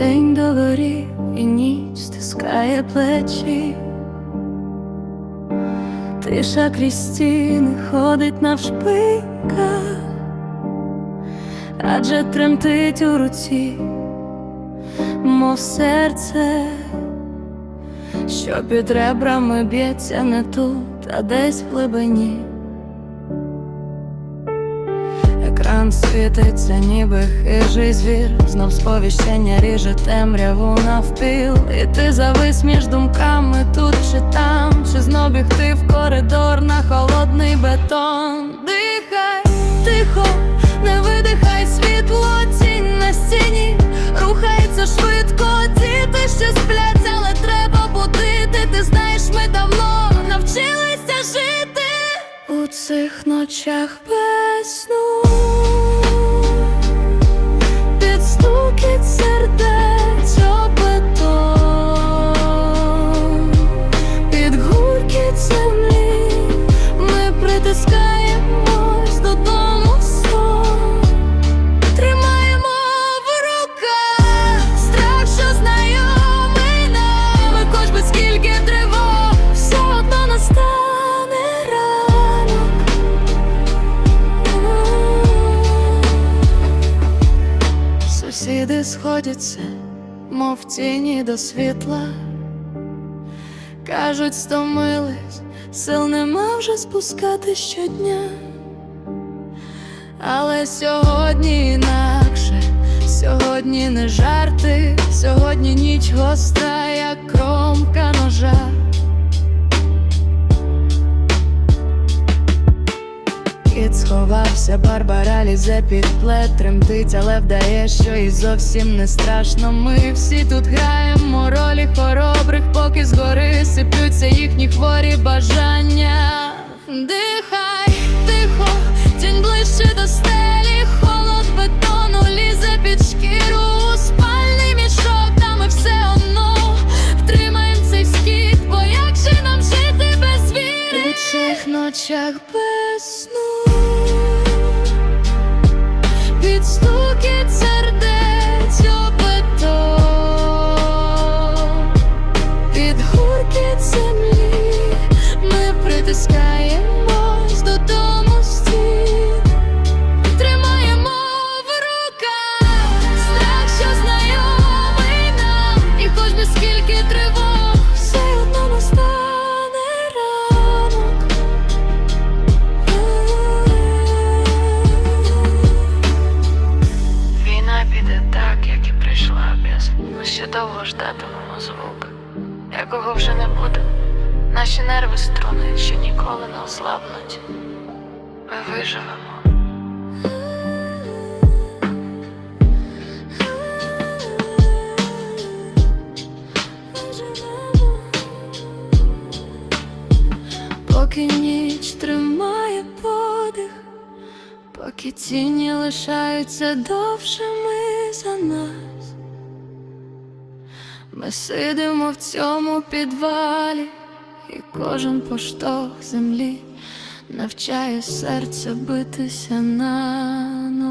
догорів, і ніч стискає плечі. Тиша крізь стіни ходить навшпиньках, адже тремтить у руці, мов серце, що під ребрами б'ється не тут, а десь в глибині. Світиться, ніби хижий звір, знов сповіщення ріже темряву навпіл, і ти завис між думками тут чи там, чи знов бігти в коридор на холодний бетон. Дихай, тихо, не видихай світло, тінь на стіні, рухається швидко, діти ще сплять, але треба будити. Ти знаєш, ми давно навчилися жити у цих ночах без сну. Сходяться, мов тіні до світла. Кажуть, стомились, сил нема вже спускати щодня. Але сьогодні інакше, сьогодні не жарти, сьогодні ніч гостра, як кромка ножа. Кіт сховався, Барбара лізе під плед, тремтить, але вдає, що і зовсім не страшно. Ми всі тут граємо ролі хоробрих, поки згори сиплються їхні хворі бажання. Дихай, тихо, тінь ближче до стелі, холод бетону лізе під шкіру, у ще довго ждатимемо звук, якого вже не буде. Наші нерви струни, що ніколи не ослабнуть. Ми виживемо. Поки ніч тримає подих, поки тіні лишаються довшими за нас, ми сидимо в цьому підвалі, і кожен поштовх землі навчає серце битися нас.